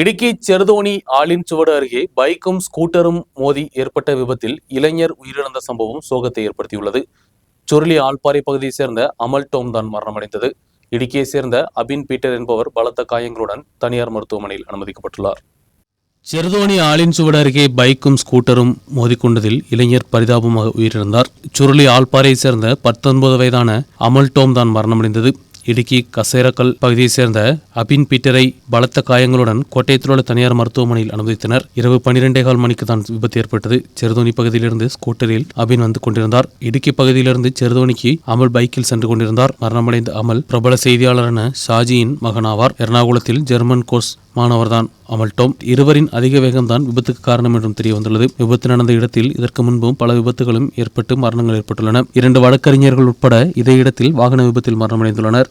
இடுக்கி செருதோணி ஆளின் சுவடு அருகே பைக்கும் ஸ்கூட்டரும் மோதி ஏற்பட்ட விபத்தில் இளைஞர் உயிரிழந்த சம்பவம் சோகத்தை ஏற்படுத்தியுள்ளது. சுருளி ஆள்பாறை பகுதியைச் சேர்ந்த அமல் டோம் தான் மரணமடைந்தது. இடுக்கியைச் சேர்ந்த அபின் பீட்டர் என்பவர் பலத்த காயங்களுடன் தனியார் மருத்துவமனையில் அனுமதிக்கப்பட்டுள்ளார். செருதோணி ஆளின் சுவடு அருகே பைக்கும் ஸ்கூட்டரும் மோதிக்கொண்டதில் இளைஞர் பரிதாபமாக உயிரிழந்தார். சுருளி ஆள்பாறையைச் சேர்ந்த பத்தொன்பது வயதான அமல் டோம் தான் மரணமடைந்தது. இடுக்கி கசேரக்கல் பகுதியைச் சேர்ந்த அபின் பீட்டரை பலத்த காயங்களுடன் கோட்டயத்தில் உள்ள தனியார் மருத்துவமனையில் அனுமதித்தனர். இரவு பனிரெண்டே கால் மணிக்கு தான் விபத்து ஏற்பட்டது. செருதோனி பகுதியிலிருந்து ஸ்கூட்டரில் அபின் வந்து கொண்டிருந்தார். இடுக்கி பகுதியிலிருந்து செருதோனிக்கு அமல் பைக்கில் சென்று கொண்டிருந்தார். மரணமடைந்த அமல் பிரபல செய்தியாளரான ஷாஜியின் மகனாவார். எர்ணாகுளத்தில் ஜெர்மன் கோர்ஸ் மாணவர்தான் அமல் டோம். இருவரின் அதிக வேகம்தான் விபத்துக்கு காரணம் என்றும் தெரிய வந்துள்ளது விபத்து நடந்த இடத்தில் இதற்கு முன்பும் பல விபத்துகளும் ஏற்பட்டு மரணங்கள் ஏற்பட்டுள்ளன. இரண்டு வழக்கறிஞர்கள் உட்பட இதே இடத்தில் வாகன விபத்தில் மரணமடைந்துள்ளனர்.